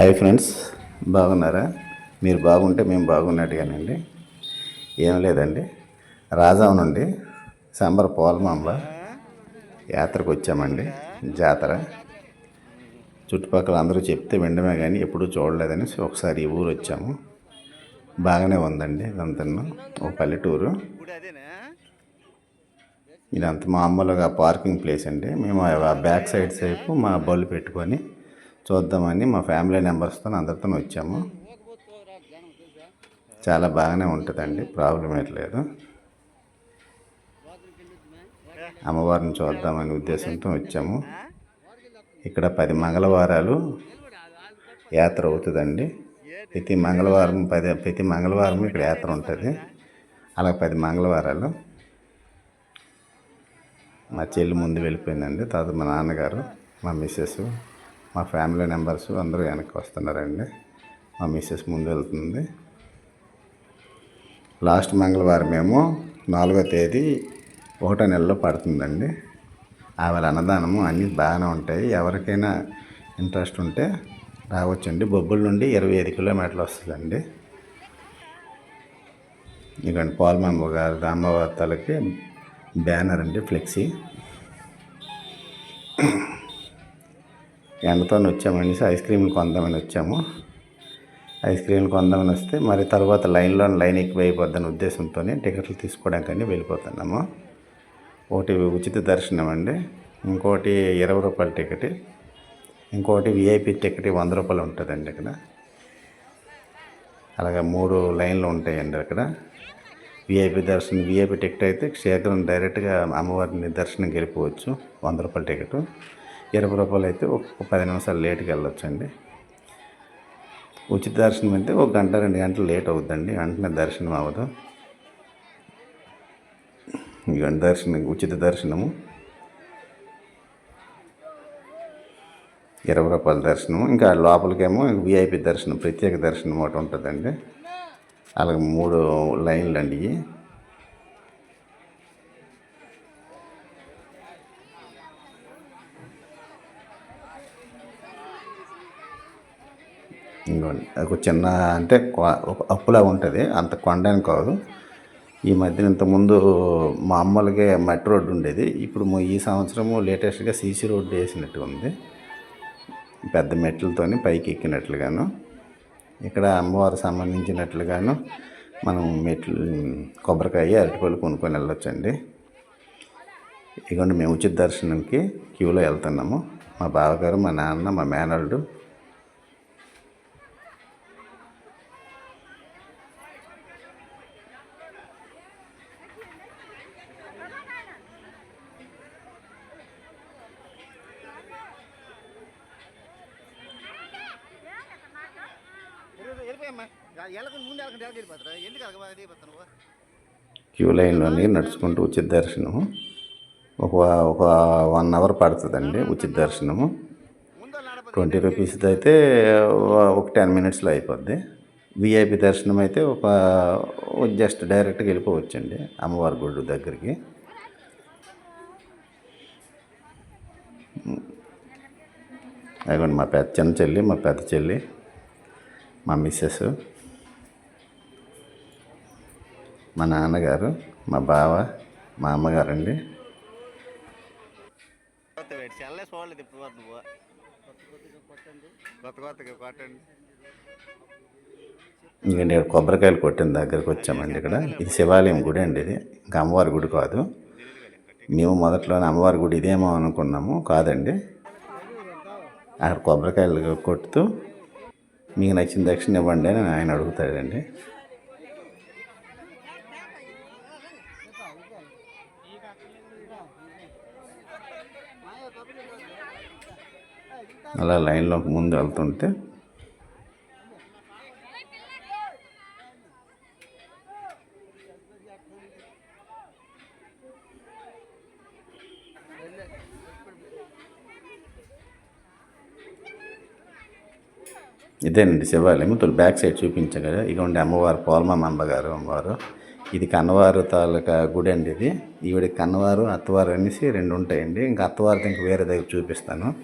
Hi friends బాగున్నారా? మీరు బాగుంటే మేము బాగున్నట్టుగానండి. ఏం లేదండి. రాజాం నుండి సంబర పోలమాంబ యాత్రకు వచ్చామండి. జాతర. చుట్టుపక్కల అందరూ చెప్తే వినడమే కానీ ఎప్పుడూ చూడలేదని ఒకసారి ఈ ఊరు వచ్చాము. బాగానే ఉందండి ఇదంతా ఒక పల్లెటూరు. ఇదంతా మామూలుగా పార్కింగ్ ప్లేస్ అండి. మేము ఆ బ్యాక్ సైడ్ సేపు మా బళ్ళు పెట్టుకొని చూద్దామని మా ఫ్యామిలీ మెంబర్స్తో అందరితో వచ్చాము. చాలా బాగానే ఉంటుందండి ప్రాబ్లం ఏట్లేదు లేదు. అమ్మవారిని చూద్దామనే ఉద్దేశంతో వచ్చాము. ఇక్కడ పది మంగళవారాలు యాత్ర అవుతుందండి. ప్రతి మంగళవారం పది ప్రతి మంగళవారం ఇక్కడ యాత్ర ఉంటుంది. అలా పది మంగళవారాలు మా చెల్లి ముందు వెళ్ళిపోయిందండి తర్వాత మా నాన్నగారు మా మిస్సెస్ మా ఫ్యామిలీ మెంబర్స్ అందరూ వెనక్కి వస్తున్నారండి. మా మిస్సెస్ ముందు వెళ్తుంది. లాస్ట్ మంగళవారం ఏమో నాలుగో తేదీ ఒకటో నెలలో పడుతుందండి. ఆవిడ అన్నదానము అన్నీ బాగానే ఉంటాయి. ఎవరికైనా ఇంట్రెస్ట్ ఉంటే రావచ్చండి. బొబ్బుల నుండి ఇరవై ఐదు కిలోమీటర్లు వస్తుందండి. ఇకండి పోలమాంబ గారు అమ్మవారి తలకి బ్యానర్ అండి ఫ్లెక్సీ. ఎండతో వచ్చామని ఐస్ క్రీమ్లు కొందామని వచ్చాము. ఐస్ క్రీమ్లు కొందామని వస్తే మరి తర్వాత లైన్లో లైన్ ఎక్కువ అయిపోద్దని ఉద్దేశంతో టికెట్లు తీసుకోవడానికని వెళ్ళిపోతున్నాము. ఒకటి ఉచిత దర్శనం అండి ఇంకోటి ఇరవై రూపాయల టికెట్ ఇంకోటి విఐపి టికెట్ వంద రూపాయలు ఉంటుందండి ఇక్కడ. అలాగే మూడు లైన్లు ఉంటాయండి అక్కడ. విఐపి దర్శనం విఐపి టికెట్ అయితే శేఖరం డైరెక్ట్గా అమ్మవారిని దర్శనం గెలిపోవచ్చు వంద రూపాయల టికెట్. ఇరవై రూపాయలు అయితే ఒక పది నిమిషాలు లేట్కి వెళ్ళొచ్చు అండి ఉచిత దర్శనం అయితే ఒక గంట రెండు గంటలు లేట్ అవుద్దండి. వెంటనే దర్శనం అవ్వదు. ఇక దర్శనం ఉచిత దర్శనము. ఇరవై రూపాయల దర్శనం ఇంకా లోపలికేమో విఐపి దర్శనం ప్రత్యేక దర్శనం ఒకటి ఉంటుందండి. అలాగే మూడు లైన్లు అండి ఇంకోండి. ఒక చిన్న అంటే కొ- ఒక అప్పులా ఉంటుంది. అంత కొండని కాదు. ఈ మధ్యన ఇంతకుముందు మామూలుగా మట్టి రోడ్డు ఉండేది. ఇప్పుడు ఈ సంవత్సరము లేటెస్ట్గా సీసీ రోడ్డు వేసినట్టు ఉంది. పెద్ద మెట్లతోని పైకి ఎక్కినట్లుగాను. ఇక్కడ అమ్మవారు సంబంధించినట్లుగాను మనం మెట్లు కొబ్బరికాయ అరటిపళ్ళు కొనుక్కొని వెళ్ళొచ్చండి. ఇదిగోండి మేము ఉచిత దర్శనంకి క్యూలో వెళ్తున్నాము. మా బావగారు మా నాన్న మా మేనల్డు క్యూ లైన్లోని నడుచుకుంటూ ఉచిత దర్శనము ఒక ఒక వన్ అవర్ పడుతుందండి ఉచిత దర్శనము ట్వంటీ రూపీస్ది అయితే ఒక టెన్ మినిట్స్లో అయిపోద్ది. విఐపి దర్శనం అయితే ఒక జస్ట్ డైరెక్ట్గా వెళ్ళిపోవచ్చండి అమ్మవారి గుడి దగ్గరికి. అదిగోండి మా పెద్ద చిన్న చెల్లి మా పెద్ద చెల్లి మా మిస్సెస్ మా నాన్నగారు మా బావ మా అమ్మగారు అండి వేడి ఇంకండి ఇక్కడ కొబ్బరికాయలు కొట్టిన దగ్గరికి వచ్చామండి ఇక్కడ. ఇది శివాలయం గుడి అండి ఇది. ఇంకా అమ్మవారి గుడి కాదు. మేము మొదట్లోనే అమ్మవారి గుడి ఇదేమో అనుకున్నాము. కాదండి. అక్కడ కొబ్బరికాయలు కొట్టుతూ మీకు నచ్చిన దక్షిణ ఇవ్వండి అని ఆయన అడుగుతాడండి. అలా లైన్లోకి ముందు వెళ్తుంటే ఇదేనండి శివాలయం. తొలి బ్యాక్ సైడ్ చూపించాం కదా. అమ్మవారు పోల్మమ్మ అమ్మగారు అమ్మవారు. ఇది కన్నవారు తాలూకా గుడి అండి ఇది. ఈవిడ కన్నవారు అత్తవారు అనేసి రెండు ఉంటాయండి. ఇంకా అత్తవారితో ఇంకా వేరే దగ్గర చూపిస్తాను.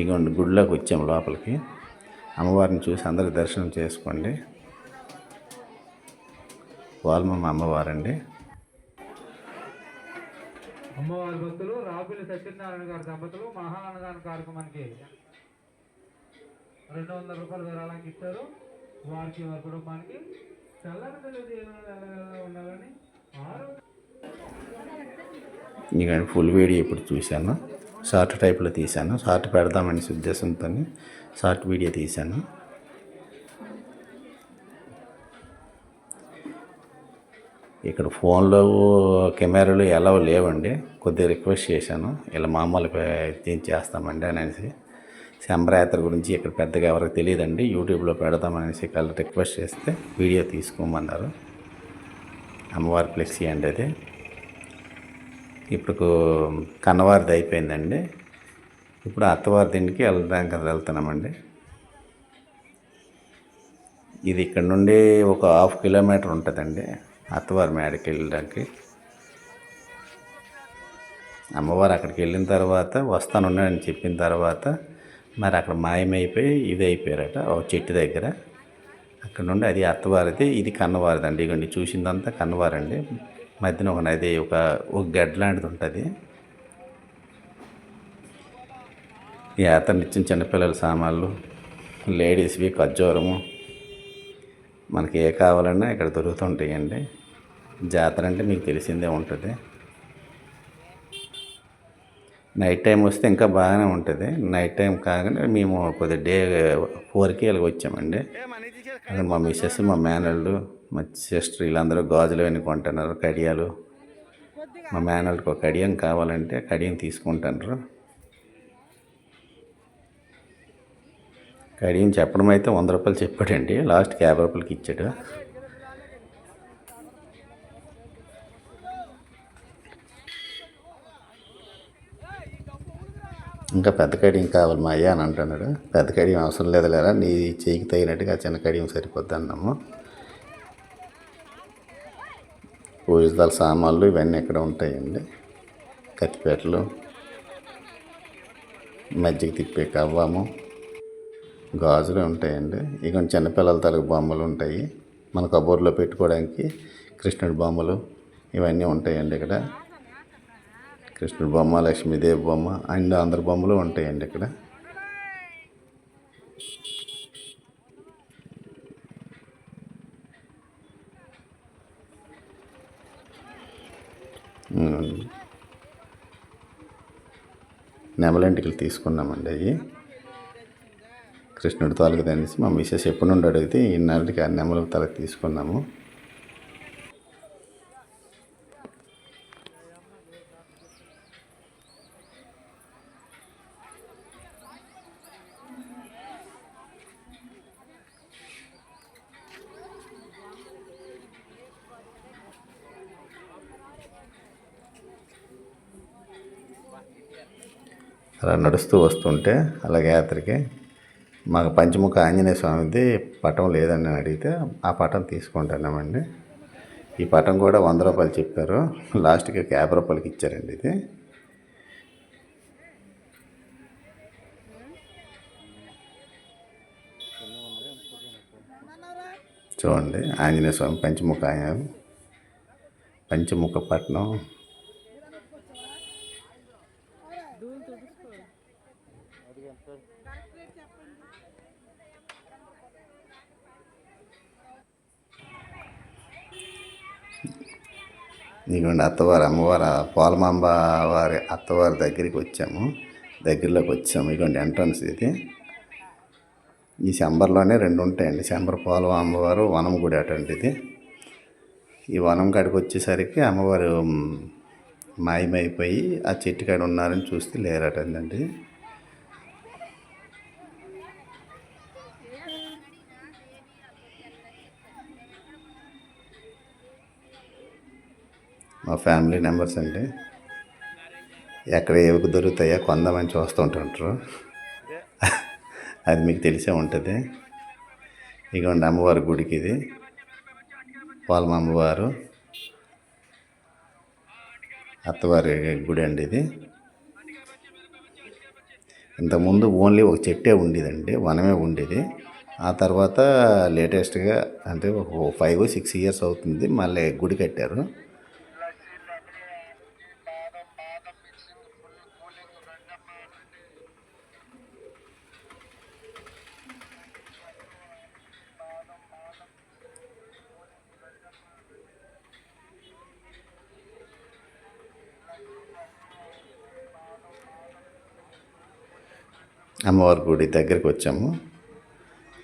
ఇక గుడిలోకి వచ్చాము లోపలికి. అమ్మవారిని చూసి అందరూ దర్శనం చేసుకోండి. వాల్మమ్మ అమ్మవారండి. అమ్మవారి భక్తులు రాబిలి సత్యనారాయణ గారి దంపతులు మహా అన్నదాన కార్యక్రమానికి రెండు వందల రూపాయలు విరాళానికి ఇచ్చారు వారికి వారి కుటుంబానికి చల్లని ఉండాలని ఫుల్ వీడియో ఇప్పుడు చూశాను. షార్ట్ టైప్లో తీశాను. షార్ట్ పెడదామని ఉద్దేశంతో షార్ట్ వీడియో తీశాను. ఇక్కడ ఫోన్లో కెమెరాలు ఎలా లేవండి. కొద్దిగా రిక్వెస్ట్ చేశాను. ఇలా మామూలు ఏం చేస్తామండి అనేసి. శంబరయాత్ర గురించి ఇక్కడ పెద్దగా ఎవరికి తెలియదండి. యూట్యూబ్లో పెడదామనేసి కళ్ళు రిక్వెస్ట్ చేస్తే వీడియో తీసుకోమన్నారు. అమ్మవారి ఫ్లెక్సీ అండి అది. ఇప్పుడు కన్నవారిది అయిపోయిందండి. ఇప్పుడు అత్తవారి దీనికి వెళ్ళడానికి వెళ్తున్నామండి. ఇది ఇక్కడ నుండి ఒక హాఫ్ కిలోమీటర్ ఉంటుందండి అత్తవారి మేడకి వెళ్ళడానికి. అమ్మవారు అక్కడికి వెళ్ళిన తర్వాత వస్తానున్నాడని చెప్పిన తర్వాత మరి అక్కడ మాయమైపోయి ఇది అయిపోయారట ఒక చెట్టు దగ్గర. అక్కడ నుండి అది అత్తవారిది ఇది కన్నవారిది అండి ఇగండి చూసిందంతా కన్నవారండి. మధ్యన ఒక నది ఒక ఒక గడ్డ లాంటిది ఉంటుంది. యాత్రనిచ్చిన చిన్నపిల్లల సామాన్లు లేడీస్వి ఖర్జూరము. మనకి ఏ కావాలన్నా ఇక్కడ దొరుకుతుంటాయండి. జాతర అంటే మీకు తెలిసిందే ఉంటుంది. నైట్ టైం వస్తే ఇంకా బాగానే ఉంటుంది. నైట్ టైం కాగానే మేము కొద్ది డే ఫోర్కి ఇలాగ వచ్చామండి. అక్కడ మా మిస్సెస్ మా మేనళ్ళు మంచి సిస్టర్ వీళ్ళందరూ గాజులు అవన్నీ కొంటున్నారు కడియాలు. మా మేనల్కి ఒక కడియం కావాలంటే కడియం తీసుకుంటారు కడియం చెప్పడం అయితే వంద రూపాయలు చెప్పాడండి లాస్ట్కి యాభై రూపాయలకి ఇచ్చాడు. ఇంకా పెద్ద కడియం కావాలి మా అయ్యా అని అంటున్నాడు. పెద్ద కడియం అవసరం లేదు లేరా? నీ చేయికి తగినట్టుగా చిన్న కడియం సరిపోద్ది అన్నాము. పూజల సామాన్లు ఇవన్నీ ఇక్కడ ఉంటాయండి? కత్తిపేటలు మజ్జిగ తిప్పే కవ్వము గాజులు ఉంటాయండి. ఇక చిన్నపిల్లల తలకు బొమ్మలు ఉంటాయి. మన కబూర్లో పెట్టుకోవడానికి కృష్ణుడి బొమ్మలు ఇవన్నీ ఉంటాయండి ఇక్కడ. కృష్ణుడి బొమ్మ లక్ష్మీదేవి బొమ్మ అండ్ అందరి బొమ్మలు ఉంటాయండి ఇక్కడ. నెమలంటికలు తీసుకున్నామండి అవి. కృష్ణుడి తాలూకు అనేసి మా మిసెస్ ఎప్పటి నుండి అడిగితే ఇన్నాళ్ళకి ఆ నెమల తలకి తీసుకున్నాము. అలా నడుస్తూ వస్తుంటే అలాగే యాత్రకి మాకు పంచముఖ ఆంజనేయ స్వామిది పటం లేదని అడిగితే ఆ పటం తీసుకుంటున్నామండి ఈ పటం కూడా వంద రూపాయలు చెప్పారు. లాస్ట్కి ఒక యాభై రూపాయలకి ఇచ్చారండి ఇది. చూడండి ఆంజనేయ స్వామి పంచముఖ పంచముఖ పట్నం. ఇదిగోండి అత్తవారు అమ్మవారు పోలమాంబ వారి అత్తవారి దగ్గరికి వచ్చాము. దగ్గరలోకి వచ్చాము. ఇదిగోండి ఎంట్రన్స్ ఇది. ఈ శంబర్లోనే రెండు ఉంటాయండి. శంబర్ పోలవ అమ్మవారు వనం గుడి అటువంటిది. ఈ వనం కాడికి వచ్చేసరికి అమ్మవారు మాయమైపోయి ఆ చెట్టు కాడ ఉన్నారని చూస్తే లేరటండి. మా ఫ్యామిలీ మెంబర్స్ అండి. ఎక్కడ ఏవి దొరుకుతాయో కొందామని చూస్తూ ఉంటుంటారు. అది మీకు తెలిసే ఉంటుంది. ఇదిగోండి అమ్మవారి గుడికి ఇది. వాళ్ళ అమ్మవారు. అత్తవారి గుడి అండి ఇది. ఇంతకుముందు ఓన్లీ ఒక చెట్టే ఉండేదండి వనమే ఉండేది. ఆ తర్వాత లేటెస్ట్గా అంటే ఒక ఫైవ్ సిక్స్ ఇయర్స్ అవుతుంది మళ్ళీ గుడి కట్టారు. అమ్మవారి గుడి దగ్గరికి వచ్చాము.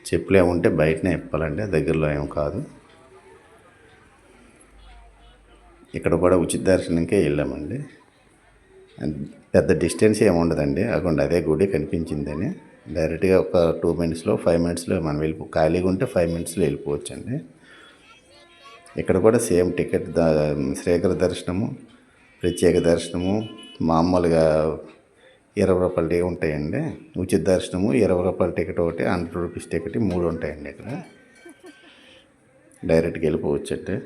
చెప్పులు ఏముంటే బయటనే ఇప్పాలండి దగ్గరలో ఏం కాదు. ఇక్కడ కూడా ఉచిత దర్శనంకే వెళ్ళామండి. పెద్ద డిస్టెన్స్ ఏమి ఉండదండి అక్కడ అదే గుడి కనిపించిందని. డైరెక్ట్గా ఒక టూ మినిట్స్లో ఫైవ్ మినిట్స్లో మనం వెళ్ళిపో ఖాళీగా ఉంటే ఫైవ్ మినిట్స్లో వెళ్ళిపోవచ్చండి. ఇక్కడ కూడా సేమ్ టికెట్ ద శ్రీకర దర్శనము ప్రత్యేక దర్శనము మామూలుగా ఇరవై రూపాయల టికెట్ ఉంటాయండి. ఉచిత దర్శనము ఇరవై రూపాయల టికెట్ ఒకటి హండ్రెడ్ రూపీస్ టికెట్ మూడు ఉంటాయండి ఇక్కడ. డైరెక్ట్గా వెళ్ళిపోవచ్చు అంటే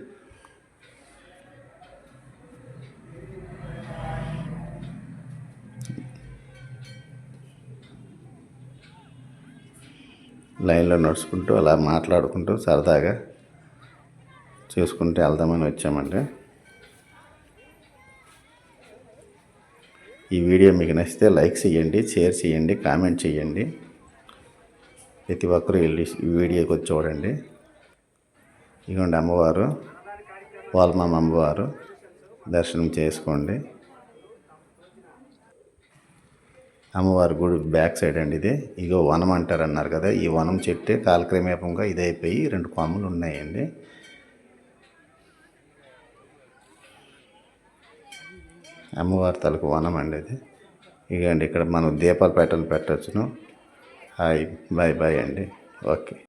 లైన్లో నడుచుకుంటూ అలా మాట్లాడుకుంటూ సరదాగా చూసుకుంటూ వెళ్దామని వచ్చామండి. ఈ వీడియో మీకు నచ్చితే లైక్ చేయండి షేర్ చేయండి కామెంట్ చేయండి. ప్రతి ఒక్కరూ వెళ్ళి ఈ వీడియోకి వచ్చి చూడండి. ఇదిగోండి అమ్మవారు వాల్మమ్మ అమ్మవారు దర్శనం చేసుకోండి. అమ్మవారి గుడి బ్యాక్ సైడ్ అండి ఇది. ఇగో వనం అంటారు అన్నారు కదా ఈ వనం చెట్టే కాలక్రమేపంగా ఇదైపోయి రెండు కొమ్మలు ఉన్నాయండి. అమ్మవారి తలకు వనం అండి ఇది ఇగండి ఇక్కడ మనం దీపాలు పెట్టలు పెట్టచ్చును. హాయ్ బాయ్ బాయ్ అండి. ఓకే.